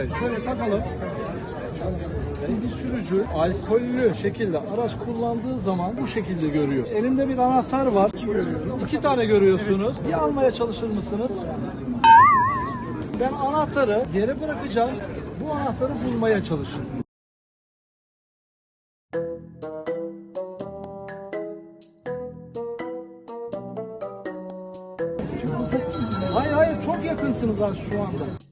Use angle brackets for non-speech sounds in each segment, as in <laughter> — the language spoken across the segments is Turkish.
Bey şöyle takalım. Bir sürücü alkollü şekilde araç kullandığı zaman bu şekilde görüyor. Elimde bir anahtar var. İki tane görüyorsunuz. Bir almaya çalışır mısınız? Ben anahtarı yere bırakacağım. Bu anahtarı bulmaya çalışın. Hayır hayır çok yakınsınız az şu anda.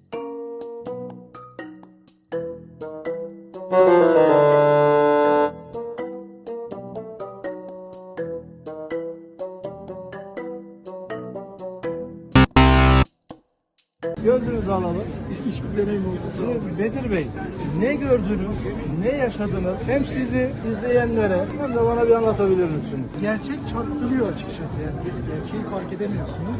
Gözünüzü alalım. Oldu. Şimdi Bedir Bey, ne gördünüz, ne yaşadınız? Hem sizi izleyenlere hem de bana bir anlatabilir misiniz? Gerçek çarpıtılıyor açıkçası yani gerçeği fark edemiyorsunuz.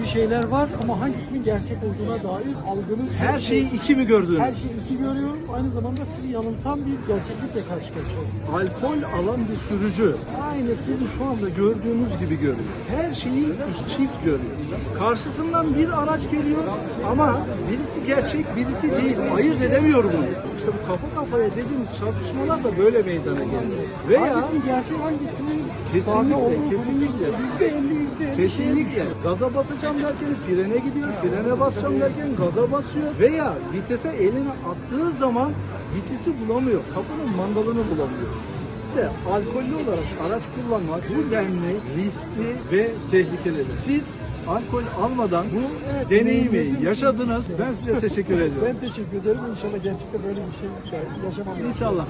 Bir şeyler var ama hangisinin gerçek olduğuna dair algınız Her şeyi iki mi gördünüz? her şeyi iki görüyorum. Aynı zamanda sizi yanıltan bir gerçeklikle karşı karşıyasınız. Alkol alan bir sürücü aynı sizin şu anda gördüğünüz gibi görüyor. Her şeyi iki görüyor. Karşısından bir araç geliyor ama birisi gerçek birisi değil. Ayırt edemiyor bunu. İşte bu kafa kafaya dediğimiz çarpışmalar da böyle meydana geliyor. Veya Hangisi gerçek hangisinin Kesinlikle, olduğu kesinlikle. Yüzde elli, yüzde elli Kesinlikle. Gaza basacağım derken frene gidiyor, frene basacağım derken gaza basıyor veya vitese elini attığı zaman vitesi bulamıyor, kapının mandalını bulamıyor. De alkollü olarak araç kullanmak bu denli riskli ve tehlikelidir. Siz alkol almadan bu Evet, deneyimi yaşadınız. Ben size teşekkür <laughs> ediyorum. Ben teşekkür ederim. İnşallah gerçekten böyle bir şey yaşamam. İnşallah.